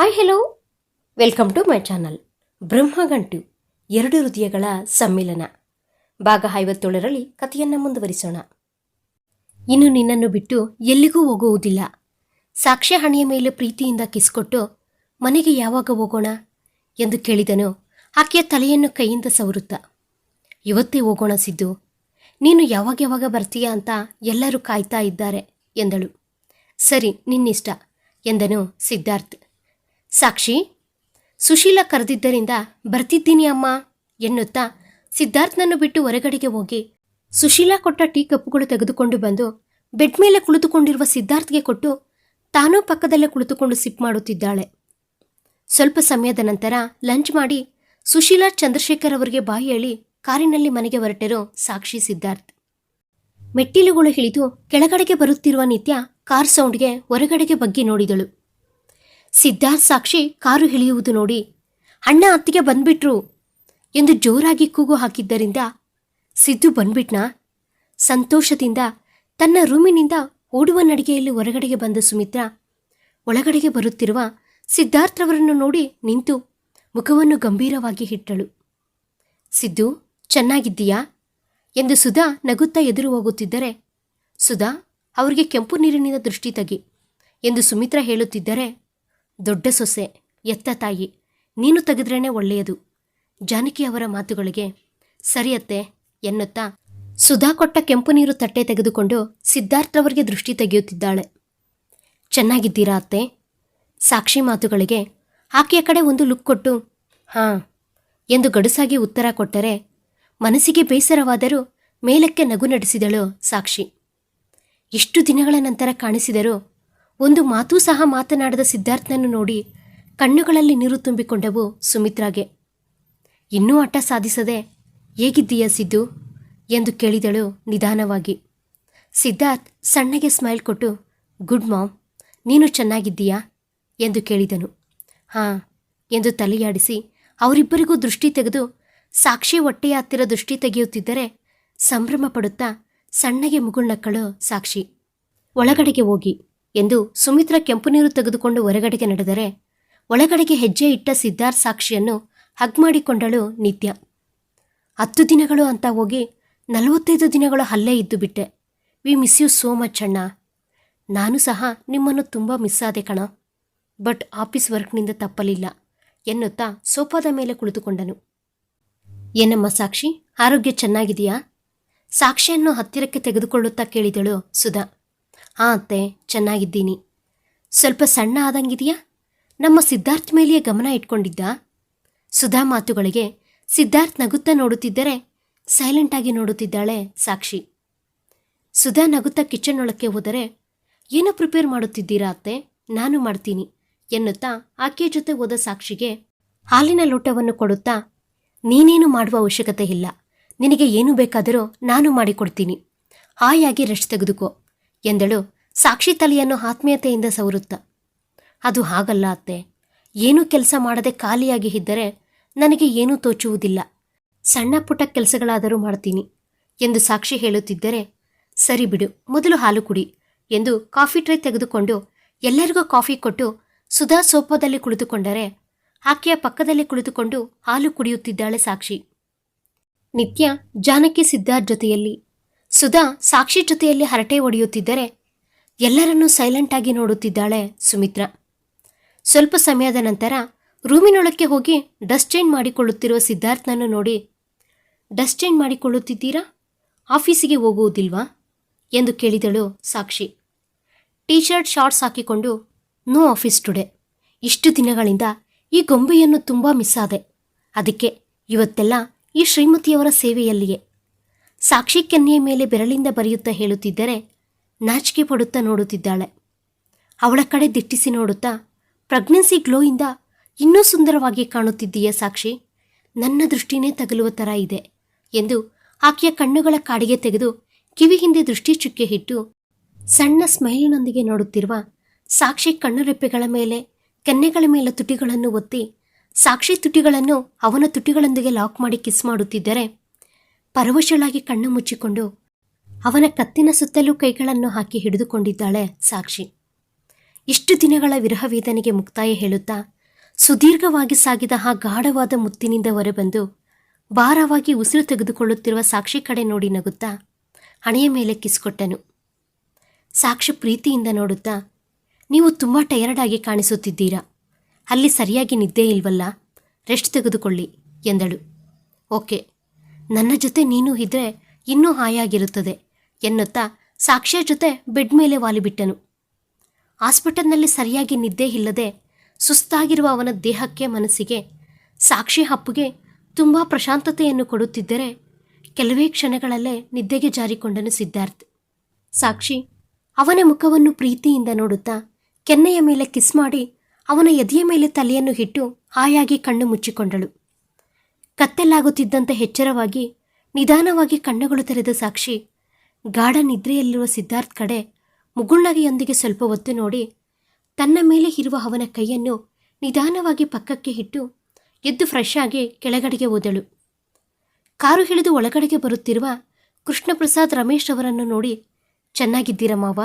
Hi hello welcome to my channel Brahmagantu, ಎರಡು ಹೃದಯಗಳ ಸಮ್ಮಿಲನ. ಭಾಗ ಐವತ್ತೇಳರಲ್ಲಿ ಕಥೆಯನ್ನು ಮುಂದುವರಿಸೋಣ. ಇನ್ನು ನಿನ್ನನ್ನು ಬಿಟ್ಟು ಎಲ್ಲಿಗೂ ಹೋಗುವುದಿಲ್ಲ. ಸಾಕ್ಷ್ಯ ಹಣೆಯ ಮೇಲೆ ಪ್ರೀತಿಯಿಂದ ಕಿಸ್ಕೊಟ್ಟು, ಮನೆಗೆ ಯಾವಾಗ ಹೋಗೋಣ? ಎಂದು ಕೇಳಿದನು. ಆಕೆಯ ತಲೆಯನ್ನು ಕೈಯಿಂದ ಸವರುತ್ತ. ಇವತ್ತೇ ಹೋಗೋಣ ಸಿದ್ದು. ನೀನು ಯಾವಾಗ ಯಾವಾಗ ಬರ್ತೀಯ ಅಂತ ಎಲ್ಲರೂ ಕಾಯ್ತಾ ಇದ್ದಾರೆ, ಎಂದಳು. ಸರಿ, ನಿನ್ನಿಷ್ಟ, ಎಂದನು ಸಿದ್ಧಾರ್ಥ್. ಸಾಕ್ಷಿ, ಸುಶೀಲ ಕರೆದಿದ್ದರಿಂದ ಬರ್ತಿದ್ದೀನಿ ಅಮ್ಮ ಎನ್ನುತ್ತಾ ಸಿದ್ಧಾರ್ಥನನ್ನು ಬಿಟ್ಟು ಹೊರಗಡೆಗೆ ಹೋಗಿ ಸುಶೀಲಾ ಕೊಟ್ಟ ಟೀ ಕಪ್ಪುಗಳು ತೆಗೆದುಕೊಂಡು ಬಂದು ಬೆಡ್ ಮೇಲೆ ಕುಳಿತುಕೊಂಡಿರುವ ಸಿದ್ಧಾರ್ಥ್ಗೆ ಕೊಟ್ಟು ತಾನೂ ಪಕ್ಕದಲ್ಲೇ ಕುಳಿತುಕೊಂಡು ಸಿಪ್ ಮಾಡುತ್ತಿದ್ದಾಳೆ. ಸ್ವಲ್ಪ ಸಮಯದ ನಂತರ ಲಂಚ್ ಮಾಡಿ ಸುಶೀಲಾ ಚಂದ್ರಶೇಖರ್ ಅವರಿಗೆ ಬಾಯಿ ಹೇಳಿ ಕಾರಿನಲ್ಲಿ ಮನೆಗೆ ಹೊರಟರು ಸಾಕ್ಷಿ ಸಿದ್ಧಾರ್ಥ್. ಮೆಟ್ಟಿಲುಗಳು ಇಳಿದು ಕೆಳಗಡೆಗೆ ಬರುತ್ತಿರುವ ನಿತ್ಯ ಕಾರ್ ಸೌಂಡ್ಗೆ ಹೊರಗಡೆಗೆ ಬಗ್ಗಿ ನೋಡಿದಳು. ಸಿದ್ಧಾರ್ಥ್ ಸಾಕ್ಷಿ ಕಾರು ಇಳಿಯುವುದು ನೋಡಿ. ಅಣ್ಣ ಅತ್ತಿಗೆ ಬಂದ್ಬಿಟ್ರು. ಎಂದು ಜೋರಾಗಿ ಕೂಗು ಹಾಕಿದ್ದರಿಂದ ಸಿದ್ದು ಬಂದ್ಬಿಟ್ನ. ಸಂತೋಷದಿಂದ ತನ್ನ ರೂಮಿನಿಂದ ಓಡುವ ನಡಿಗೆಯಲ್ಲಿ ಹೊರಗಡೆಗೆ ಬಂದ ಸುಮಿತ್ರಾ ಒಳಗಡೆಗೆ ಬರುತ್ತಿರುವ ಸಿದ್ಧಾರ್ಥ್ರವರನ್ನು ನೋಡಿ ನಿಂತು ಮುಖವನ್ನು ಗಂಭೀರವಾಗಿ ಇಟ್ಟಳು. ಸಿದ್ದು, ಚೆನ್ನಾಗಿದ್ದೀಯಾ? ಎಂದು ಸುಧಾ ನಗುತ್ತಾ ಎದುರು ಹೋಗುತ್ತಿದ್ದರೆ, ಸುಧಾ, ಅವರಿಗೆ ಕೆಂಪು ನೀರಿನಿಂದ ದೃಷ್ಟಿ ತಗಿ ಎಂದು ಸುಮಿತ್ರಾ ಹೇಳುತ್ತಿದ್ದರೆ ದೊಡ್ಡ ಸೊಸೆ, ಎತ್ತ ತಾಯಿ, ನೀನು ತೆಗೆದ್ರೇನೆ ಒಳ್ಳೆಯದು. ಜಾನಕಿ ಅವರ ಮಾತುಗಳಿಗೆ ಸರಿಯತ್ತೆ ಎನ್ನುತ್ತಾ ಸುಧಾ ಕೊಟ್ಟ ಕೆಂಪು ನೀರು ತಟ್ಟೆ ತೆಗೆದುಕೊಂಡು ಸಿದ್ಧಾರ್ಥ್ರವರಿಗೆ ದೃಷ್ಟಿ ತೆಗೆಯುತ್ತಿದ್ದಾಳೆ. ಚೆನ್ನಾಗಿದ್ದೀರಾ ಅತ್ತೆ? ಸಾಕ್ಷಿ ಮಾತುಗಳಿಗೆ, ಆಕೆಯ ಕಡೆ ಒಂದು ಲುಕ್ ಕೊಟ್ಟು, ಹಾಂ, ಎಂದು ಗಡುಸಾಗಿ ಉತ್ತರ ಕೊಟ್ಟರೆ, ಮನಸ್ಸಿಗೆ ಬೇಸರವಾದರೂ ಮೇಲಕ್ಕೆ ನಗು ನಡೆಸಿದಳು ಸಾಕ್ಷಿ. ಇಷ್ಟು ದಿನಗಳ ನಂತರ ಕಾಣಿಸಿದರೂ ಒಂದು ಮಾತೂ ಸಹ ಮಾತನಾಡದ ಸಿದ್ಧಾರ್ಥನನ್ನು ನೋಡಿ ಕಣ್ಣುಗಳಲ್ಲಿ ನೀರು ತುಂಬಿಕೊಂಡವು ಸುಮಿತ್ರಾಗೆ. ಇನ್ನೂ ಆಟ ಸಾಧಿಸದೆ ಹೇಗಿದ್ದೀಯ ಸಿದ್ದು ಎಂದು ಕೇಳಿದಳು ನಿಧಾನವಾಗಿ. ಸಿದ್ಧಾರ್ಥ್ ಸಣ್ಣಗೆ ಸ್ಮೈಲ್ ಕೊಟ್ಟು, ಗುಡ್ ಮಾಮ್, ನೀನು ಚೆನ್ನಾಗಿದ್ದೀಯಾ ಎಂದು ಕೇಳಿದನು. ಹಾಂ ಎಂದು ತಲೆಯಾಡಿಸಿ ಅವರಿಬ್ಬರಿಗೂ ದೃಷ್ಟಿ ತೆಗೆದು ಸಾಕ್ಷಿ ಹೊಟ್ಟೆಯ ಹತ್ತಿರ ದೃಷ್ಟಿ ತೆಗೆಯುತ್ತಿದ್ದರೆ ಸಂಭ್ರಮ ಪಡುತ್ತಾ ಸಣ್ಣಗೆ ಮುಗುಳ್ನಕ್ಕಳು ಸಾಕ್ಷಿ. ಒಳಗಡೆಗೆ ಹೋಗಿ ಎಂದು ಸುಮಿತ್ರ ಕೆಂಪು ನೀರು ತೆಗೆದುಕೊಂಡು ಹೊರಗಡೆಗೆ ನಡೆದರೆ ಒಳಗಡೆಗೆ ಹೆಜ್ಜೆ ಇಟ್ಟ ಸಿದ್ಧಾರ್ಥ್ ಸಾಕ್ಷಿಯನ್ನು ಹಗ್ ಮಾಡಿಕೊಂಡಳು ನಿತ್ಯ. ಹತ್ತು ದಿನಗಳು ಅಂತ ಹೋಗಿ ನಲವತ್ತೈದು ದಿನಗಳು ಅಲ್ಲೇ ಇದ್ದು ಬಿಟ್ಟೆ. We miss you so much ಅಣ್ಣ. ನಾನು ಸಹ ನಿಮ್ಮನ್ನು ತುಂಬ ಮಿಸ್ ಆದೆ ಕಣ. ಬಟ್ ಆಫೀಸ್ ವರ್ಕ್ನಿಂದ ತಪ್ಪಲಿಲ್ಲ ಎನ್ನುತ್ತಾ ಸೋಫಾದ ಮೇಲೆ ಕುಳಿತುಕೊಂಡನು. ಏನಮ್ಮ ಸಾಕ್ಷಿ, ಆರೋಗ್ಯ ಚೆನ್ನಾಗಿದೆಯಾ? ಸಾಕ್ಷಿಯನ್ನು ಹತ್ತಿರಕ್ಕೆ ತೆಗೆದುಕೊಳ್ಳುತ್ತಾ ಕೇಳಿದಳು ಸುಧಾ. ಹಾಂ ಅತ್ತೆ, ಚೆನ್ನಾಗಿದ್ದೀನಿ. ಸ್ವಲ್ಪ ಸಣ್ಣ ಆದಂಗಿದೆಯಾ? ನಮ್ಮ ಸಿದ್ಧಾರ್ಥ್ ಮೇಲೆಯೇ ಗಮನ ಇಟ್ಕೊಂಡಿದ್ದ? ಸುಧಾ ಮಾತುಗಳಿಗೆ ಸಿದ್ಧಾರ್ಥ್ ನಗುತ್ತಾ ನೋಡುತ್ತಿದ್ದರೆ ಸೈಲೆಂಟಾಗಿ ನೋಡುತ್ತಿದ್ದಾಳೆ ಸಾಕ್ಷಿ. ಸುಧಾ ನಗುತ್ತಾ ಕಿಚನ್ ಒಳಕ್ಕೆ ಹೋದರೆ, ಏನು ಪ್ರಿಪೇರ್ ಮಾಡುತ್ತಿದ್ದೀರಾ ಅತ್ತೆ? ನಾನು ಮಾಡ್ತೀನಿ, ಎನ್ನುತ್ತಾ ಆಕೆಯ ಜೊತೆ ಹೋದ ಸಾಕ್ಷಿಗೆ ಹಾಲಿನ ಲೋಟವನ್ನು ಕೊಡುತ್ತಾ, ನೀನೇನು ಮಾಡುವ ಅವಶ್ಯಕತೆ ಇಲ್ಲ. ನಿನಗೆ ಏನು ಬೇಕಾದರೂ ನಾನು ಮಾಡಿಕೊಡ್ತೀನಿ. ಹಾಯಾಗಿ ರೆಸ್ಟ್ ತೆಗೆದುಕೋ. ಎಂದಳು. ಸಾಕ್ಷಿ ತಲೆಯನ್ನು ಆತ್ಮೀಯತೆಯಿಂದ ಸವರುತ್ತ. ಅದು ಹಾಗಲ್ಲ ಅತ್ತೆ. ಏನೂ ಕೆಲಸ ಮಾಡದೆ ಖಾಲಿಯಾಗಿ ಇದ್ದರೆ ನನಗೆ ಏನೂ ತೋಚುವುದಿಲ್ಲ. ಸಣ್ಣ ಪುಟ್ಟ ಕೆಲಸಗಳಾದರೂ ಮಾಡ್ತೀನಿ ಎಂದು ಸಾಕ್ಷಿ ಹೇಳುತ್ತಿದ್ದರೆ, ಸರಿ ಬಿಡು, ಮೊದಲು ಹಾಲು ಕುಡಿ ಎಂದು ಕಾಫಿ ಟ್ರೈ ತೆಗೆದುಕೊಂಡು ಎಲ್ಲರಿಗೂ ಕಾಫಿ ಕೊಟ್ಟು ಸುಧಾ ಸೋಫಾದಲ್ಲಿ ಕುಳಿತುಕೊಂಡರೆ, ಆಕೆಯ ಪಕ್ಕದಲ್ಲಿ ಕುಳಿತುಕೊಂಡು ಹಾಲು ಕುಡಿಯುತ್ತಿದ್ದಾಳೆ ಸಾಕ್ಷಿ. ನಿತ್ಯ ಜಾನಕಿ ಸಿದ್ಧಾರ್ಥ್ ಜೊತೆಯಲ್ಲಿ ಸುಧಾ ಸಾಕ್ಷಿ ಜೊತೆಯಲ್ಲಿ ಹರಟೆ ಒಡೆಯುತ್ತಿದ್ದರೆ ಎಲ್ಲರನ್ನೂ ಸೈಲೆಂಟಾಗಿ ನೋಡುತ್ತಿದ್ದಾಳೆ ಸುಮಿತ್ರ. ಸ್ವಲ್ಪ ಸಮಯದ ನಂತರ ರೂಮಿನೊಳಕ್ಕೆ ಹೋಗಿ ಡಸ್ಟ್ ಚೇಂಜ್ ಮಾಡಿಕೊಳ್ಳುತ್ತಿರುವ ಸಿದ್ಧಾರ್ಥನನ್ನು ನೋಡಿ ಡಸ್ಟ್ ಚೇಂಜ್ ಮಾಡಿಕೊಳ್ಳುತ್ತಿದ್ದೀರಾ? ಆಫೀಸಿಗೆ ಹೋಗುವುದಿಲ್ವಾ? ಎಂದು ಕೇಳಿದಳು ಸಾಕ್ಷಿ. ಟೀ ಶರ್ಟ್ ಶಾರ್ಟ್ಸ್ ಹಾಕಿಕೊಂಡು ನೋ ಆಫೀಸ್ ಟುಡೇ ಇಷ್ಟು ದಿನಗಳಿಂದ ಈ ಗೊಂಬೆಯನ್ನು ತುಂಬ ಮಿಸ್ಸಾದೆ ಅದಕ್ಕೆ ಇವತ್ತೆಲ್ಲ ಈ ಶ್ರೀಮತಿಯವರ ಸೇವೆಯಲ್ಲಿಯೇ. ಸಾಕ್ಷಿ ಕನ್ಯೆಯ ಮೇಲೆ ಬೆರಳಿಂದ ಬರೆಯುತ್ತಾ ಹೇಳುತ್ತಿದ್ದರೆ ನಾಚಿಕೆ ಪಡುತ್ತಾ ನೋಡುತ್ತಿದ್ದಾಳೆ. ಅವಳ ಕಡೆ ದಿಟ್ಟಿಸಿ ನೋಡುತ್ತಾ, ಪ್ರೆಗ್ನೆನ್ಸಿ ಗ್ಲೋಯಿಂದ ಇನ್ನೂ ಸುಂದರವಾಗಿ ಕಾಣುತ್ತಿದ್ದೀಯ ಸಾಕ್ಷಿ, ನನ್ನ ದೃಷ್ಟಿನೇ ತಗಲುವ ಥರ ಇದೆ ಎಂದು ಆಕೆಯ ಕಣ್ಣುಗಳ ಕಾಡಿಗೆ ತೆಗೆದು ಕಿವಿ ಹಿಂದೆ ದೃಷ್ಟಿ ಚುಕ್ಕೆ ಇಟ್ಟು ಸಣ್ಣ ಸ್ಮೈಲಿನೊಂದಿಗೆ ನೋಡುತ್ತಿರುವ ಸಾಕ್ಷಿ ಕಣ್ಣುರೆಪ್ಪೆಗಳ ಮೇಲೆ ಕೆನ್ನೆಗಳ ಮೇಲೆ ತುಟಿಗಳನ್ನು ಒತ್ತಿ, ಸಾಕ್ಷಿ ತುಟಿಗಳನ್ನು ಅವನ ತುಟಿಗಳೊಂದಿಗೆ ಲಾಕ್ ಮಾಡಿ ಕಿಸ್ ಮಾಡುತ್ತಿದ್ದರೆ ಪರವಶಳಾಗಿ ಕಣ್ಣು ಮುಚ್ಚಿಕೊಂಡು ಅವನ ಕತ್ತಿನ ಸುತ್ತಲೂ ಕೈಗಳನ್ನು ಹಾಕಿ ಹಿಡಿದುಕೊಂಡಿದ್ದಾಳೆ ಸಾಕ್ಷಿ. ಇಷ್ಟು ದಿನಗಳ ವಿರಹ ವೇದನೆಗೆ ಮುಕ್ತಾಯ ಹೇಳುತ್ತಾ ಸುದೀರ್ಘವಾಗಿ ಸಾಗಿದ ಆ ಗಾಢವಾದ ಮುತ್ತಿನಿಂದ ಹೊರಬಂದು ಭಾರವಾಗಿ ಉಸಿರು ತೆಗೆದುಕೊಳ್ಳುತ್ತಿರುವ ಸಾಕ್ಷಿ ಕಡೆ ನೋಡಿ ನಗುತ್ತಾ ಹಣೆಯ ಮೇಲೆ ಕಿಸ್ಕೊಟ್ಟನು ಸಾಕ್ಷಿ ಪ್ರೀತಿಯಿಂದ ನೋಡುತ್ತಾ, ನೀವು ತುಂಬ ಟಯರ್ಡ್ ಆಗಿ ಕಾಣಿಸುತ್ತಿದ್ದೀರಾ. ಅಲ್ಲಿ ಸರಿಯಾಗಿ ನಿದ್ದೆ ಇಲ್ವಲ್ಲ ರೆಸ್ಟ್ ತೆಗೆದುಕೊಳ್ಳಿ ಎಂದಳು. ಓಕೆ. ನನ್ನ ಜೊತೆ ನೀನು ಇದ್ರೆ ಇನ್ನೂ ಹಾಯಾಗಿರುತ್ತದೆ ಎನ್ನುತ್ತಾ ಸಾಕ್ಷಿಯ ಜೊತೆ ಬೆಡ್ ಮೇಲೆ ವಾಲಿಬಿಟ್ಟನು. ಹಾಸ್ಪಿಟಲ್ನಲ್ಲಿ ಸರಿಯಾಗಿ ನಿದ್ದೆ ಇಲ್ಲದೆ ಸುಸ್ತಾಗಿರುವ ಅವನ ದೇಹಕ್ಕೆ ಮನಸ್ಸಿಗೆ ಸಾಕ್ಷಿ ಹಪ್ಪುಗೆ ತುಂಬ ಪ್ರಶಾಂತತೆಯನ್ನು ಕೊಡುತ್ತಿದ್ದರೆ ಕೆಲವೇ ಕ್ಷಣಗಳಲ್ಲೇ ನಿದ್ದೆಗೆ ಜಾರಿಕೊಂಡನು ಸಿದ್ಧಾರ್ಥ್. ಸಾಕ್ಷಿ, ಅವನ ಮುಖವನ್ನು ಪ್ರೀತಿಯಿಂದ ನೋಡುತ್ತಾ ಕೆನ್ನೆಯ ಮೇಲೆ ಕಿಸ್ ಮಾಡಿ ಅವನ ಎದೆಯ ಮೇಲೆ ತಲೆಯನ್ನು ಇಟ್ಟು ಹಾಯಾಗಿ ಕಣ್ಣು ಮುಚ್ಚಿಕೊಂಡಳು. ಕತ್ತೆಲ್ಲಾಗುತ್ತಿದ್ದಂತೆ ಎಚ್ಚರವಾಗಿ, ನಿಧಾನವಾಗಿ ಕಣ್ಣುಗಳು ತೆರೆದ ಸಾಕ್ಷಿ, ಗಾಢ ನಿದ್ರೆಯಲ್ಲಿರುವ ಸಿದ್ಧಾರ್ಥ್ ಕಡೆ ಮುಗುಳ್ನಗೆಯೊಂದಿಗೆ ಸ್ವಲ್ಪ ಹೊತ್ತು ನೋಡಿ, ತನ್ನ ಮೇಲೆ ಇರುವ ಅವನ ಕೈಯನ್ನು ನಿಧಾನವಾಗಿ ಪಕ್ಕಕ್ಕೆ ಇಟ್ಟು ಎದ್ದು ಫ್ರೆಶ್ ಆಗಿ ಕೆಳಗಡೆಗೆ ಓದಳು ಕಾರು ಹಿಡಿದು ಒಳಗಡೆಗೆ ಬರುತ್ತಿರುವ ಕೃಷ್ಣಪ್ರಸಾದ್ ರಮೇಶ್ ಅವರನ್ನು ನೋಡಿ, ಚೆನ್ನಾಗಿದ್ದೀರ ಮಾವ?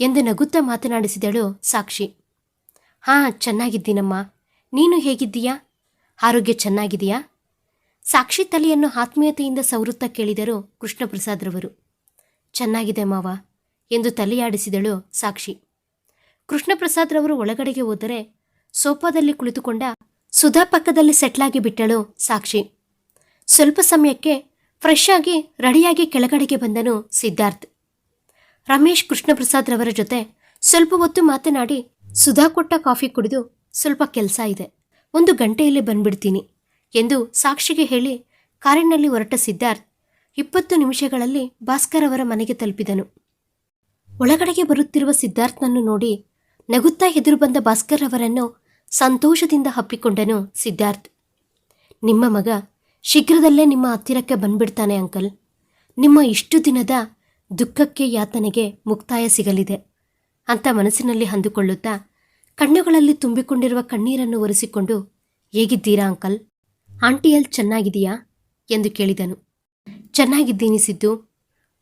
ಎಂದು ನಗುತ್ತಾ ಮಾತನಾಡಿಸಿದಳು ಸಾಕ್ಷಿ. ಹಾಂ, ಚೆನ್ನಾಗಿದ್ದೀನಮ್ಮ. ನೀನು ಹೇಗಿದ್ದೀಯಾ? ಆರೋಗ್ಯ ಚೆನ್ನಾಗಿದೆಯಾ? ಸಾಕ್ಷಿ ತಲೆಯನ್ನು ಆತ್ಮೀಯತೆಯಿಂದ ಸವರುತ್ತಾ ಕೇಳಿದರು ಕೃಷ್ಣಪ್ರಸಾದ್ರವರು. ಚೆನ್ನಾಗಿದೆ ಮಾವ, ಎಂದು ತಲೆಯಾಡಿಸಿದಳು ಸಾಕ್ಷಿ. ಕೃಷ್ಣಪ್ರಸಾದ್ರವರು ಒಳಗಡೆಗೆ ಹೋದರೆ ಸೋಫಾದಲ್ಲಿ ಕುಳಿತುಕೊಂಡ ಸುಧಾ ಪಕ್ಕದಲ್ಲಿ ಸೆಟ್ಲಾಗಿ ಬಿಟ್ಟಳು ಸಾಕ್ಷಿ. ಸ್ವಲ್ಪ ಸಮಯಕ್ಕೆ ಫ್ರೆಶ್ ಆಗಿ ರೆಡಿಯಾಗಿ ಕೆಳಗಡೆಗೆ ಬಂದನು ಸಿದ್ಧಾರ್ಥ್. ರಮೇಶ್ ಕೃಷ್ಣಪ್ರಸಾದ್ರವರ ಜೊತೆ ಸ್ವಲ್ಪ ಹೊತ್ತು ಮಾತನಾಡಿ ಸುಧಾ ಕೊಟ್ಟ ಕಾಫಿ ಕುಡಿದು ಸ್ವಲ್ಪ ಕೆಲಸ ಇದೆ. ಒಂದು ಗಂಟೆಯಲ್ಲಿ ಬಂದ್ಬಿಡ್ತೀನಿ. ಎಂದು ಸಾಕ್ಷಿಗೆ ಹೇಳಿ ಕಾರಿನಲ್ಲಿ ಹೊರಟ ಸಿದ್ಧಾರ್ಥ್ ಇಪ್ಪತ್ತು ನಿಮಿಷಗಳಲ್ಲಿ ಭಾಸ್ಕರ್ ಅವರ ಮನೆಗೆ ತಲುಪಿದನು. ಒಳಗಡೆಗೆ ಬರುತ್ತಿರುವ ಸಿದ್ಧಾರ್ಥ್ನನ್ನು ನೋಡಿ ನಗುತ್ತಾ ಎದುರು ಬಂದ ಭಾಸ್ಕರ್ ಅವರನ್ನು ಸಂತೋಷದಿಂದ ಹಪ್ಪಿಕೊಂಡನು ಸಿದ್ಧಾರ್ಥ್. ನಿಮ್ಮ ಮಗ ಶೀಘ್ರದಲ್ಲೇ ನಿಮ್ಮ ಹತ್ತಿರಕ್ಕೆ ಬಂದ್ಬಿಡ್ತಾನೆ ಅಂಕಲ್. ನಿಮ್ಮ ಇಷ್ಟು ದಿನದ ದುಃಖಕ್ಕೆ ಯಾತನೆಗೆ ಮುಕ್ತಾಯ ಸಿಗಲಿದೆ. ಅಂತ ಮನಸ್ಸಿನಲ್ಲಿ ಅಂದುಕೊಳ್ಳುತ್ತಾ ಕಣ್ಣುಗಳಲ್ಲಿ ತುಂಬಿಕೊಂಡಿರುವ ಕಣ್ಣೀರನ್ನು ಒರೆಸಿಕೊಂಡು, ಹೇಗಿದ್ದೀರಾ ಅಂಕಲ್? ಆಂಟಿಯಲ್ ಚೆನ್ನಾಗಿದೆಯಾ ಎಂದು ಕೇಳಿದನು. ಚೆನ್ನಾಗಿದ್ದೀನಿ ಸಿದ್ದು.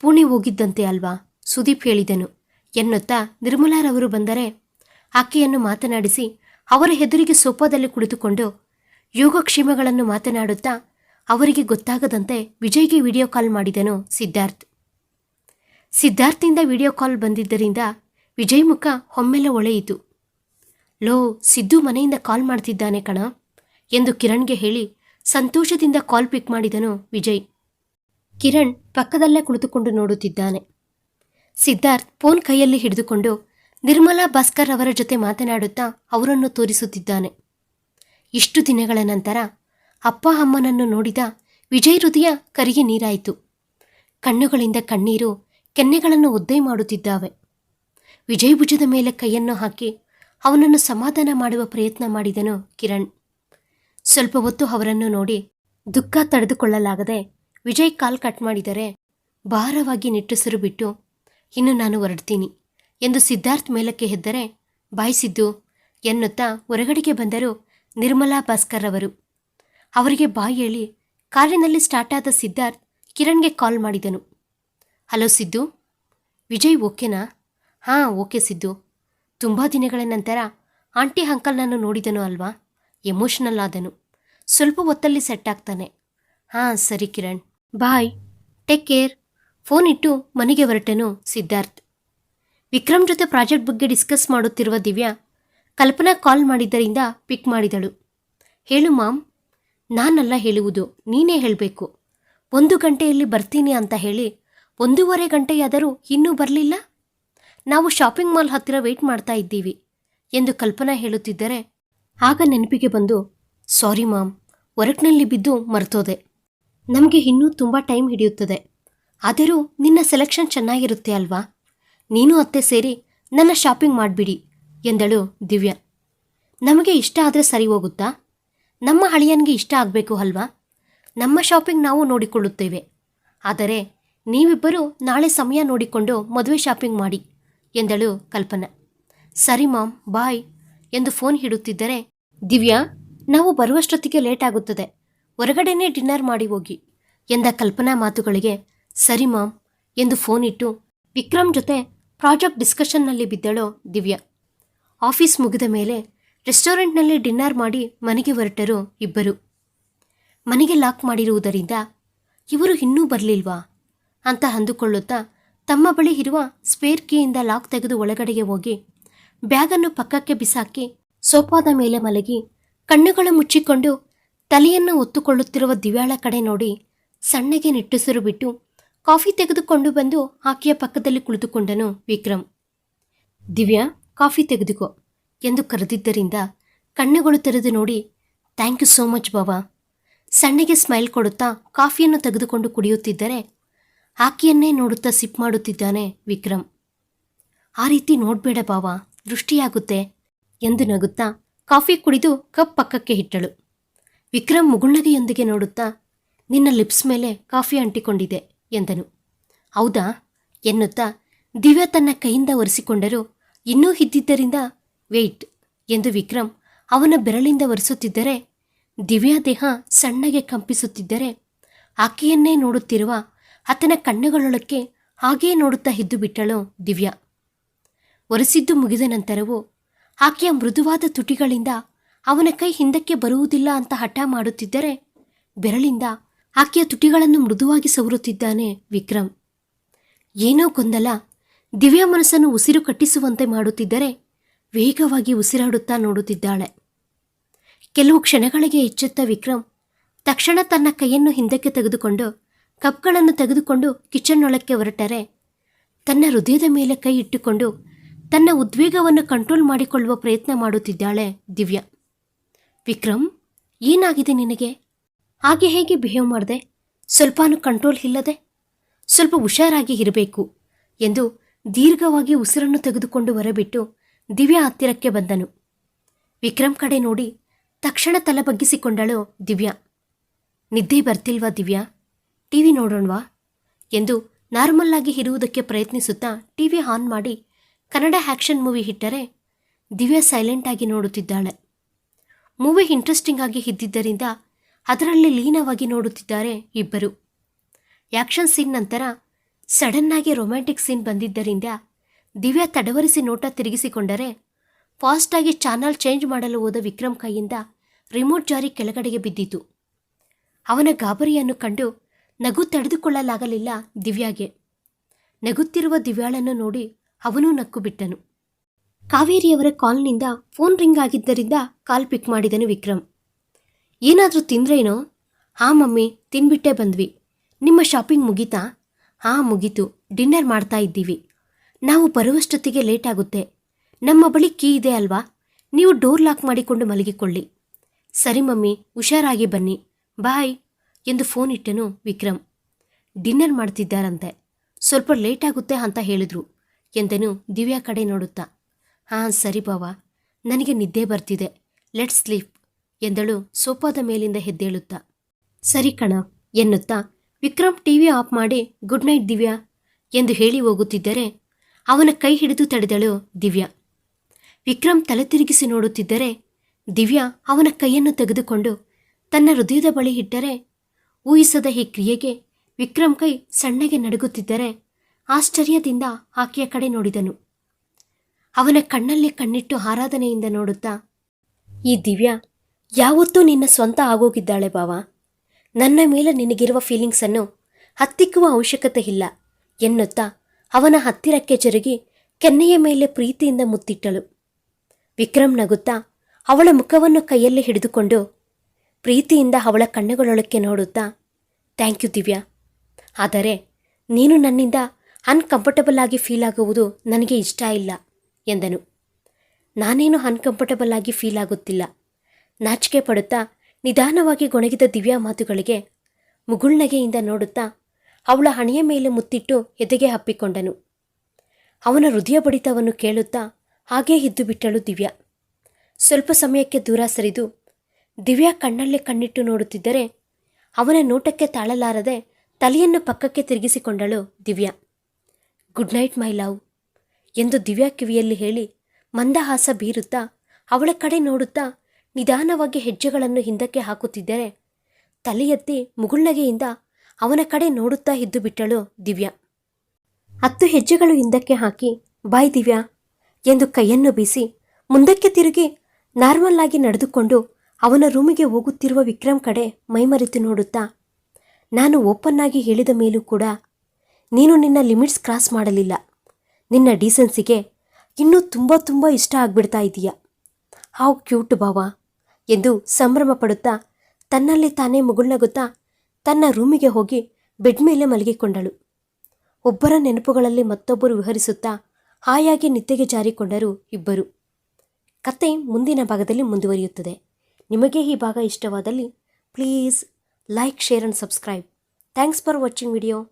ಪುಣೆ ಹೋಗಿದ್ದಂತೆ ಅಲ್ವಾ? ಸುದೀಪ್ ಹೇಳಿದನು. ಎನ್ನುತ್ತಾ ನಿರ್ಮಲಾರವರು ಬಂದರೆ ಆಕೆಯನ್ನು ಮಾತನಾಡಿಸಿ ಅವರ ಹೆದರಿಗೆ ಸೋಫಾದಲ್ಲಿ ಕುಳಿತುಕೊಂಡು ಯೋಗಕ್ಷೇಮಗಳನ್ನು ಮಾತನಾಡುತ್ತಾ ಅವರಿಗೆ ಗೊತ್ತಾಗದಂತೆ ವಿಜಯ್ಗೆ ವಿಡಿಯೋ ಕಾಲ್ ಮಾಡಿದನು ಸಿದ್ಧಾರ್ಥ್. ಸಿದ್ಧಾರ್ಥಿಂದ ವಿಡಿಯೋ ಕಾಲ್ ಬಂದಿದ್ದರಿಂದ ವಿಜಯ್ ಮುಖ ಒಮ್ಮೆಲೆ ಒಳೆಯಿತು. ಲೋ, ಸಿದ್ದು ಮನೆಯಿಂದ ಕಾಲ್ ಮಾಡ್ತಿದ್ದಾನೆ ಕಣ? ಎಂದು ಕಿರಣ್ಗೆ ಹೇಳಿ ಸಂತೋಷದಿಂದ ಕಾಲ್ ಪಿಕ್ ಮಾಡಿದನು ವಿಜಯ್. ಕಿರಣ್ ಪಕ್ಕದಲ್ಲೇ ಕುಳಿತುಕೊಂಡು ನೋಡುತ್ತಿದ್ದಾನೆ. ಸಿದ್ಧಾರ್ಥ್ ಫೋನ್ ಕೈಯಲ್ಲಿ ಹಿಡಿದುಕೊಂಡು ನಿರ್ಮಲಾ ಭಾಸ್ಕರ್ ಅವರ ಜೊತೆ ಮಾತನಾಡುತ್ತಾ ಅವರನ್ನು ತೋರಿಸುತ್ತಿದ್ದಾನೆ. ಇಷ್ಟು ದಿನಗಳ ನಂತರ ಅಪ್ಪ ಅಮ್ಮನನ್ನು ನೋಡಿದ ವಿಜಯ್ ಹೃದಯ ಕರಿಗೆ ನೀರಾಯಿತು. ಕಣ್ಣುಗಳಿಂದ ಕಣ್ಣೀರು ಕೆನ್ನೆಗಳನ್ನು ಒದ್ದೆ ಮಾಡುತ್ತಿದ್ದಾವೆ. ವಿಜಯ್ ಭುಜದ ಮೇಲೆ ಕೈಯನ್ನು ಹಾಕಿ ಅವನನ್ನು ಸಮಾಧಾನ ಮಾಡುವ ಪ್ರಯತ್ನ ಮಾಡಿದನು ಕಿರಣ್. ಸ್ವಲ್ಪ ಹೊತ್ತು ಅವರನ್ನು ನೋಡಿ ದುಃಖ ತಡೆದುಕೊಳ್ಳಲಾಗದೆ ವಿಜಯ್ ಕಾಲ್ ಕಟ್ ಮಾಡಿದರೆ ಭಾರವಾಗಿ ನಿಟ್ಟುಸಿರು ಬಿಟ್ಟು, ಇನ್ನು ನಾನು ಹೊರಡ್ತೀನಿ ಎಂದು ಸಿದ್ಧಾರ್ಥ್ ಮೇಲಕ್ಕೆ ಹೆದ್ದರೆ ಬಾಯಿಸಿದ್ದು ಎನ್ನುತ್ತಾ ಹೊರಗಡೆಗೆ ಬಂದರು ನಿರ್ಮಲಾ ಭಾಸ್ಕರ್ ಅವರು. ಅವರಿಗೆ ಬಾಯಿ ಹೇಳಿ, ಕಾರಿನಲ್ಲಿ ಸ್ಟಾರ್ಟ್ ಆದ ಸಿದ್ಧಾರ್ಥ್ ಕಿರಣ್ಗೆ ಕಾಲ್ ಮಾಡಿದನು. ಹಲೋ ಸಿದ್ದು, ವಿಜಯ್ ಓಕೆನಾ? ಹಾಂ, ಓಕೆ ಸಿದ್ದು. ತುಂಬ ದಿನಗಳ ನಂತರ ಆಂಟಿ ಅಂಕಲ್ನನ್ನು ನೋಡಿದನು ಅಲ್ವಾ? ಎಮೋಷನಲ್ ಆದನು. ಸ್ವಲ್ಪ ಹೊತ್ತಲ್ಲಿ ಸೆಟ್ ಆಗ್ತಾನೆ. ಹಾಂ ಸರಿ Kiran. Bye. Take care phone ಇಟ್ಟು ಮನೆಗೆ ಹೊರಟೆನು ಸಿದ್ಧಾರ್ಥ್. ವಿಕ್ರಮ್ ಜೊತೆ ಪ್ರಾಜೆಕ್ಟ್ ಬಗ್ಗೆ ಡಿಸ್ಕಸ್ ಮಾಡುತ್ತಿರುವ ದಿವ್ಯಾ ಕಲ್ಪನಾ ಕಾಲ್ ಮಾಡಿದ್ದರಿಂದ ಪಿಕ್ ಮಾಡಿದಳು. ಹೇಳು ಮಾಮ್ ನಾನಲ್ಲ ಹೇಳುವುದು ನೀನೇ ಹೇಳಬೇಕು. ಒಂದು ಗಂಟೆಯಲ್ಲಿ ಬರ್ತೀನಿ ಅಂತ ಹೇಳಿ ಒಂದೂವರೆ ಗಂಟೆಯಾದರೂ ಇನ್ನೂ ಬರಲಿಲ್ಲ? ನಾವು ಶಾಪಿಂಗ್ ಮಾಲ್ ಹತ್ತಿರ ವೆಯ್ಟ್ ಮಾಡ್ತಾ ಇದ್ದೀವಿ ಎಂದು ಕಲ್ಪನಾ ಹೇಳುತ್ತಿದ್ದರೆ ಆಗ ನೆನಪಿಗೆ ಬಂದು ಸಾರಿ ಮ್ಯಾಮ್ ವರ್ಕ್ನಲ್ಲಿ ಬಿದ್ದು ಮರ್ತೋದೆ. ನಮಗೆ ಇನ್ನೂ ತುಂಬ ಟೈಮ್ ಹಿಡಿಯುತ್ತದೆ. ಆದರೂ ನಿನ್ನ ಸೆಲೆಕ್ಷನ್ ಚೆನ್ನಾಗಿರುತ್ತೆ ಅಲ್ವಾ? ನೀನು ಅತ್ತೆ ಸೇರಿ ನನ್ನ ಶಾಪಿಂಗ್ ಮಾಡಿಬಿಡಿ, ಎಂದಳು ದಿವ್ಯಾ. ನಮಗೆ ಇಷ್ಟ ಆದರೆ ಸರಿ ಹೋಗುತ್ತಾ? ನಮ್ಮ ಹಳಿಯನ್ಗೆ ಇಷ್ಟ ಆಗಬೇಕು ಅಲ್ವಾ? ನಮ್ಮ ಶಾಪಿಂಗ್ ನಾವು ನೋಡಿಕೊಳ್ಳುತ್ತೇವೆ. ಆದರೆ ನೀವಿಬ್ಬರು ನಾಳೆ ಸಮಯ ನೋಡಿಕೊಂಡು ಮದುವೆ ಶಾಪಿಂಗ್ ಮಾಡಿ, ಎಂದಳು ಕಲ್ಪನಾ. ಸರಿ ಮಾಮ್, ಬಾಯ್, ಎಂದು ಫೋನ್ ಹಿಡುತ್ತಿದ್ದರೆ ದಿವ್ಯಾ ನಾವು ಬರುವಷ್ಟೊತ್ತಿಗೆ ಲೇಟ್ ಆಗುತ್ತದೆ. ಹೊರಗಡೆನೇ ಡಿನ್ನರ್ ಮಾಡಿ ಹೋಗಿ. ಎಂದ ಕಲ್ಪನಾ ಮಾತುಗಳಿಗೆ, ಸರಿ ಮಾಮ್ ಎಂದು ಫೋನ್ ಇಟ್ಟು, ವಿಕ್ರಮ್ ಜೊತೆ ಪ್ರಾಜೆಕ್ಟ್ ಡಿಸ್ಕಷನ್ನಲ್ಲಿ ಬಿದ್ದಳೋ ದಿವ್ಯಾ. ಆಫೀಸ್ ಮುಗಿದ ಮೇಲೆ ರೆಸ್ಟೋರೆಂಟ್ನಲ್ಲಿ ಡಿನ್ನರ್ ಮಾಡಿ ಮನೆಗೆ ಹೊರಟರು ಇಬ್ಬರು. ಮನೆಗೆ ಲಾಕ್ ಮಾಡಿರುವುದರಿಂದ, ಇವರು ಇನ್ನೂ ಬರಲಿಲ್ವಾ? ಅಂತ ಅಂದುಕೊಳ್ಳುತ್ತಾ ತಮ್ಮ ಬಳಿ ಇರುವ ಸ್ಪೇರ್ ಕೀಯಿಂದ ಲಾಕ್ ತೆಗೆದು ಒಳಗಡೆಗೆ ಹೋಗಿ, ಬ್ಯಾಗನ್ನು ಪಕ್ಕಕ್ಕೆ ಬಿಸಾಕಿ ಸೋಫಾದ ಮೇಲೆ ಮಲಗಿ ಕಣ್ಣುಗಳು ಮುಚ್ಚಿಕೊಂಡು ತಲೆಯನ್ನು ಒತ್ತುಕೊಳ್ಳುತ್ತಿರುವ ದಿವ್ಯಾಳ ಕಡೆ ನೋಡಿ ಸಣ್ಣಗೆ ನಿಟ್ಟುಸಿರು ಬಿಟ್ಟು ಕಾಫಿ ತೆಗೆದುಕೊಂಡು ಬಂದು ಆಕೆಯ ಪಕ್ಕದಲ್ಲಿ ಕುಳಿತುಕೊಂಡನು ವಿಕ್ರಮ್. ದಿವ್ಯಾ, ಕಾಫಿ ತೆಗೆದುಕೋ ಎಂದು ಕರೆದಿದ್ದರಿಂದ ಕಣ್ಣುಗಳು ತೆರೆದು ನೋಡಿ, thank you so much baba ಸಣ್ಣಗೆ ಸ್ಮೈಲ್ ಕೊಡುತ್ತಾ ಕಾಫಿಯನ್ನು ತೆಗೆದುಕೊಂಡು ಕುಡಿಯುತ್ತಿದ್ದರೆ ಆಕೆಯನ್ನೇ ನೋಡುತ್ತಾ ಸಿಪ್ ಮಾಡುತ್ತಿದ್ದಾನೆ ವಿಕ್ರಮ್. ಆ ರೀತಿ ನೋಡಬೇಡ ಬಾವ, ದೃಷ್ಟಿಯಾಗುತ್ತೆ ಎಂದು ನಗುತ್ತಾ ಕಾಫಿ ಕುಡಿದು ಕಪ್ ಪಕ್ಕಕ್ಕೆ ಇಟ್ಟಳು. ವಿಕ್ರಮ್ ಮುಗುಳ್ನಗೆಯೊಂದಿಗೆ ನೋಡುತ್ತಾ, ನಿನ್ನ ಲಿಪ್ಸ್ ಮೇಲೆ ಕಾಫಿ ಅಂಟಿಕೊಂಡಿದೆ ಎಂದನು. ಹೌದಾ? ಎನ್ನುತ್ತಾ, ದಿವ್ಯಾ ತನ್ನ ಕೈಯಿಂದ ಒರೆಸಿಕೊಂಡರೂ, ಇನ್ನೂ ಇದ್ದಿದ್ದರಿಂದ ವೇಟ್ ಎಂದು ವಿಕ್ರಮ್ ಅವನ ಬೆರಳಿಂದ ಒರೆಸುತ್ತಿದ್ದರೆ, ದಿವ್ಯಾ ದೇಹ ಸಣ್ಣಗೆ ಕಂಪಿಸುತ್ತಿದ್ದರೆ, ಆಕೆಯನ್ನೇ ನೋಡುತ್ತಿರುವ ಆತನ ಕಣ್ಣುಗಳೊಳಕ್ಕೆ ಹಾಗೇ ನೋಡುತ್ತಾ ಹಿದ್ದು ಬಿಟ್ಟಳು ದಿವ್ಯಾ. ಒರೆಸಿದ್ದು ಮುಗಿದ ನಂತರವೂ ಆಕೆಯ ಮೃದುವಾದ ತುಟಿಗಳಿಂದ ಅವನ ಕೈ ಹಿಂದಕ್ಕೆ ಬರುವುದಿಲ್ಲ ಅಂತ ಹಠ ಮಾಡುತ್ತಿದ್ದರೆ ಬೆರಳಿಂದ ಆಕೆಯ ತುಟಿಗಳನ್ನು ಮೃದುವಾಗಿ ಸವರುತ್ತಿದ್ದಾನೆ ವಿಕ್ರಮ್. ಏನೋ ಗೊಂದಲ. ದಿವ್ಯ ಮನಸ್ಸನ್ನು ಉಸಿರು ಕಟ್ಟಿಸುವಂತೆ ಮಾಡುತ್ತಿದ್ದರೆ ವೇಗವಾಗಿ ಉಸಿರಾಡುತ್ತಾ ನೋಡುತ್ತಿದ್ದಾಳೆ. ಕೆಲವು ಕ್ಷಣಗಳಿಗೆ ಎಚ್ಚೆತ್ತ ವಿಕ್ರಮ್ ತಕ್ಷಣ ತನ್ನ ಕೈಯನ್ನು ಹಿಂದಕ್ಕೆ ತೆಗೆದುಕೊಂಡು ಕಪ್ಗಳನ್ನು ತೆಗೆದುಕೊಂಡು ಕಿಚನ್ನೊಳಕ್ಕೆ ಹೊರಟರೆ ತನ್ನ ಹೃದಯದ ಮೇಲೆ ಕೈ ಇಟ್ಟುಕೊಂಡು ತನ್ನ ಉದ್ವೇಗವನ್ನು ಕಂಟ್ರೋಲ್ ಮಾಡಿಕೊಳ್ಳುವ ಪ್ರಯತ್ನ ಮಾಡುತ್ತಿದ್ದಾಳೆ ದಿವ್ಯಾ. ವಿಕ್ರಮ್, ಏನಾಗಿದೆ ನಿನಗೆ? ಹಾಗೆ ಹೇಗೆ ಬಿಹೇವ್ ಮಾಡಿದೆ? ಸ್ವಲ್ಪನೂ ಕಂಟ್ರೋಲ್ ಇಲ್ಲದೆ? ಸ್ವಲ್ಪ ಹುಷಾರಾಗಿ ಇರಬೇಕು ಎಂದು ದೀರ್ಘವಾಗಿ ಉಸಿರನ್ನು ತೆಗೆದುಕೊಂಡು ಹೊರಬಿಟ್ಟು ದಿವ್ಯಾ ಹತ್ತಿರಕ್ಕೆ ಬಂದನು. ವಿಕ್ರಮ್ ಕಡೆ ನೋಡಿ ತಕ್ಷಣ ತಲೆ ಬಗ್ಗಿಸಿಕೊಂಡಳು ದಿವ್ಯಾ. ನಿದ್ದೆ ಬರ್ತಿಲ್ವಾ ದಿವ್ಯಾ? ಟಿವಿ ನೋಡೋಣವಾ? ಎಂದು ನಾರ್ಮಲ್ ಆಗಿ ಇರುವುದಕ್ಕೆ ಪ್ರಯತ್ನಿಸುತ್ತಾ ಟಿವಿ ಆನ್ ಮಾಡಿ ಕನ್ನಡ ಆ್ಯಕ್ಷನ್ ಮೂವಿ ಇಟ್ಟರೆ ದಿವ್ಯಾ ಸೈಲೆಂಟ್ ಆಗಿ ನೋಡುತ್ತಿದ್ದಾಳೆ. ಮೂವಿ ಇಂಟ್ರೆಸ್ಟಿಂಗ್ ಆಗಿ ಇದ್ದಿದ್ದರಿಂದ ಅದರಲ್ಲಿ ಲೀನವಾಗಿ ನೋಡುತ್ತಿದ್ದಾರೆ ಇಬ್ಬರು. ಆ್ಯಕ್ಷನ್ ಸೀನ್ ನಂತರ ಸಡನ್ನಾಗಿ ರೊಮ್ಯಾಂಟಿಕ್ ಸೀನ್ ಬಂದಿದ್ದರಿಂದ ದಿವ್ಯಾ ತಡವರಿಸಿ ನೋಟ ತಿರುಗಿಸಿಕೊಂಡರೆ ಫಾಸ್ಟಾಗಿ ಚಾನಲ್ ಚೇಂಜ್ ಮಾಡಲು ಹೋದ ವಿಕ್ರಮ್ ಕೈಯಿಂದ ರಿಮೋಟ್ ಜಾರಿ ಕೆಳಗಡೆಗೆ ಬಿದ್ದಿತು ಅವನ ಗಾಬರಿಯನ್ನು ಕಂಡು ನಗು ತಡೆದುಕೊಳ್ಳಲಾಗಲಿಲ್ಲ ದಿವ್ಯಾಗೆ. ನಗುತ್ತಿರುವ ದಿವ್ಯಾಳನ್ನು ನೋಡಿ ಅವನೂ ನಕ್ಕು ಬಿಟ್ಟನು ಕಾವೇರಿಯವರ ಕಾಲ್ನಿಂದ ಫೋನ್ ರಿಂಗ್ ಆಗಿದ್ದರಿಂದ ಕಾಲ್ ಪಿಕ್ ಮಾಡಿದನು ವಿಕ್ರಮ್. ಏನಾದರೂ ತಿಂದ್ರೇನೋ? ಹಾಂ ಮಮ್ಮಿ, ತಿನ್ಬಿಟ್ಟೇ ಬಂದ್ವಿ. ನಿಮ್ಮ ಶಾಪಿಂಗ್ ಮುಗೀತಾ? ಹಾಂ, ಮುಗೀತು. ಡಿನ್ನರ್ ಮಾಡ್ತಾ ಇದ್ದೀವಿ. ನಾವು ಬರುವಷ್ಟೊತ್ತಿಗೆ ಲೇಟ್ ಆಗುತ್ತೆ. ನಮ್ಮ ಬಳಿ ಕೀ ಇದೆ ಅಲ್ವಾ? ನೀವು ಡೋರ್ ಲಾಕ್ ಮಾಡಿಕೊಂಡು ಮಲಗಿಕೊಳ್ಳಿ. ಸರಿ ಮಮ್ಮಿ, ಹುಷಾರಾಗಿ ಬನ್ನಿ. ಬಾಯ್ ಎಂದು ಫೋನ್ ಇಟ್ಟನು ವಿಕ್ರಮ್. ಡಿನ್ನರ್ ಮಾಡ್ತಿದ್ದಾರಂತೆ. ಸ್ವಲ್ಪ ಲೇಟ್ ಆಗುತ್ತೆ ಅಂತ ಹೇಳಿದ್ರು. ಎಂದನು ದಿವ್ಯಾ ಕಡೆ ನೋಡುತ್ತಾ, ಹಾಂ, ಸರಿ ಬಾವ, ನನಗೆ ನಿದ್ದೆ ಬರ್ತಿದೆ ಲೆಟ್ ಸ್ಲೀಪ್, ಎಂದಳು ಸೋಫಾದ ಮೇಲಿಂದ ಹೆದ್ದೇಳುತ್ತಾ ಸರಿ ಕಣ, ಎನ್ನುತ್ತಾ, ವಿಕ್ರಮ್ ಟಿವಿ ಆಫ್ ಮಾಡಿ ಗುಡ್ ನೈಟ್ ದಿವ್ಯಾ, ಎಂದು ಹೇಳಿ ಹೋಗುತ್ತಿದ್ದರೆ ಅವನ ಕೈ ಹಿಡಿದು ತಡೆದಳು ದಿವ್ಯಾ. ವಿಕ್ರಮ್ ತಲೆ ತಿರುಗಿಸಿ ನೋಡುತ್ತಿದ್ದರೆ ದಿವ್ಯಾ ಅವನ ಕೈಯನ್ನು ತೆಗೆದುಕೊಂಡು ತನ್ನ ಹೃದಯದ ಬಳಿ ಇಟ್ಟರೆ, ಊಹಿಸದ ಈ ಕ್ರಿಯೆಗೆ ವಿಕ್ರಮ್ ಕೈ ಸಣ್ಣಗೆ ನಡುಗುತ್ತಿದ್ದರೆ ಆಶ್ಚರ್ಯದಿಂದ ಆಕೆಯ ಕಡೆ ನೋಡಿದನು. ಅವನ ಕಣ್ಣಲ್ಲಿ ಕಣ್ಣಿಟ್ಟು ಆರಾಧನೆಯಿಂದ ನೋಡುತ್ತಾ, ಈ ದಿವ್ಯಾ, ಯಾವತ್ತೂ ನಿನ್ನ ಸ್ವಂತ ಆಗೋಗಿದ್ದಾಳೆ ಬಾವ. ನನ್ನ ಮೇಲೆ ನಿನಗಿರುವ ಫೀಲಿಂಗ್ಸನ್ನು ಹತ್ತಿಕ್ಕುವ ಅವಶ್ಯಕತೆ ಇಲ್ಲ, ಎನ್ನುತ್ತಾ ಅವನ ಹತ್ತಿರಕ್ಕೆ ಜರುಗಿ ಕೆನ್ನೆಯ ಮೇಲೆ ಪ್ರೀತಿಯಿಂದ ಮುತ್ತಿಟ್ಟಳು. ವಿಕ್ರಮ್ ನಗುತ್ತಾ ಅವಳ ಮುಖವನ್ನು ಕೈಯಲ್ಲಿ ಹಿಡಿದುಕೊಂಡು ಪ್ರೀತಿಯಿಂದ ಅವಳ ಕಣ್ಣುಗಳೊಳಕ್ಕೆ ನೋಡುತ್ತಾ, ಥ್ಯಾಂಕ್ ಯು ದಿವ್ಯಾ. ಆದರೆ ನೀನು ನನ್ನಿಂದ ಅನ್ಕಂಫರ್ಟಬಲ್ ಆಗಿ ಫೀಲ್ ಆಗುವುದು ನನಗೆ ಇಷ್ಟ ಇಲ್ಲ, ಎಂದನು. ನಾನೇನು ಅನ್ಕಂಫರ್ಟಬಲ್ ಆಗಿ ಫೀಲ್ ಆಗುತ್ತಿಲ್ಲ. ನಾಚಿಕೆ ಪಡುತ್ತಾ ನಿಧಾನವಾಗಿ ಗೊಣಗಿದ ದಿವ್ಯಾ ಮಾತುಗಳಿಗೆ ಮುಗುಳ್ನಗೆಯಿಂದ ನೋಡುತ್ತಾ ಅವಳ ಹಣೆಯ ಮೇಲೆ ಮುತ್ತಿಟ್ಟು ಎದೆಗೆ ಹಪ್ಪಿಕೊಂಡನು. ಅವನ ಹೃದಯ ಬಡಿತವನ್ನು ಕೇಳುತ್ತಾ ಹಾಗೇ ಇದ್ದು ಬಿಟ್ಟಳು ದಿವ್ಯಾ. ಸ್ವಲ್ಪ ಸಮಯಕ್ಕೆ ದೂರ ಸರಿದು ದಿವ್ಯಾ ಕಣ್ಣಲ್ಲೇ ಕಣ್ಣಿಟ್ಟು ನೋಡುತ್ತಿದ್ದರೆ ಅವನ ನೋಟಕ್ಕೆ ತಾಳಲಾರದೆ ತಲೆಯನ್ನು ಪಕ್ಕಕ್ಕೆ ತಿರುಗಿಸಿಕೊಂಡಳು Divya. Good night my love ಎಂದು ದಿವ್ಯಾ ಕಿವಿಯಲ್ಲಿ ಹೇಳಿ ಮಂದಹಾಸ ಬೀರುತ್ತಾ ಅವಳ ಕಡೆ ನೋಡುತ್ತಾ ನಿಧಾನವಾಗಿ ಹೆಜ್ಜೆಗಳನ್ನು ಹಿಂದಕ್ಕೆ ಹಾಕುತ್ತಿದ್ದರೆ ತಲೆ ಮುಗುಳ್ನಗೆಯಿಂದ ಅವನ ಕಡೆ ನೋಡುತ್ತಾ ಇದ್ದು ಬಿಟ್ಟಳು ದಿವ್ಯಾ. ಹತ್ತು ಹೆಜ್ಜೆಗಳು ಹಿಂದಕ್ಕೆ ಹಾಕಿ, ಬಾಯ್ ದಿವ್ಯಾ ಎಂದು ಕೈಯನ್ನು ಬೀಸಿ ಮುಂದಕ್ಕೆ ತಿರುಗಿ ನಾರ್ಮಲ್ ಆಗಿ ನಡೆದುಕೊಂಡು ಅವನ ರೂಮಿಗೆ ಹೋಗುತ್ತಿರುವ ವಿಕ್ರಮ್ ಕಡೆ ಮೈಮರೆತು ನೋಡುತ್ತಾ, ನಾನು ಓಪನ್ ಆಗಿ ಹೇಳಿದ ಮೇಲೂ ಕೂಡ ನೀನು ನಿನ್ನ ಲಿಮಿಟ್ಸ್ ಕ್ರಾಸ್ ಮಾಡಲಿಲ್ಲ. ನಿನ್ನ ಡೀಸೆನ್ಸಿಗೆ ಇನ್ನೂ ತುಂಬ ತುಂಬ ಇಷ್ಟ ಆಗ್ಬಿಡ್ತಾ ಇದೀಯ. ಹಾವ್ ಕ್ಯೂಟ್ ಭಾವ ಎಂದು ಸಂಭ್ರಮ ಪಡುತ್ತಾ ತನ್ನಲ್ಲಿ ತಾನೇ ಮುಗುಳ್ನಗುತ್ತಾ ತನ್ನ ರೂಮಿಗೆ ಹೋಗಿ ಬೆಡ್ ಮೇಲೆ ಮಲಗಿಕೊಂಡಳು. ಒಬ್ಬರ ನೆನಪುಗಳಲ್ಲಿ ಮತ್ತೊಬ್ಬರು ವಿಹರಿಸುತ್ತಾ ಹಾಯಾಗಿ ನಿದ್ದೆಗೆ ಜಾರಿಕೊಂಡರು ಇಬ್ಬರು. ಕತೆ ಮುಂದಿನ ಭಾಗದಲ್ಲಿ ಮುಂದುವರಿಯುತ್ತದೆ. ನಿಮಗೆ ಈ ಭಾಗ ಇಷ್ಟವಾದಲ್ಲಿ please like, share and subscribe. Thanks for watching video.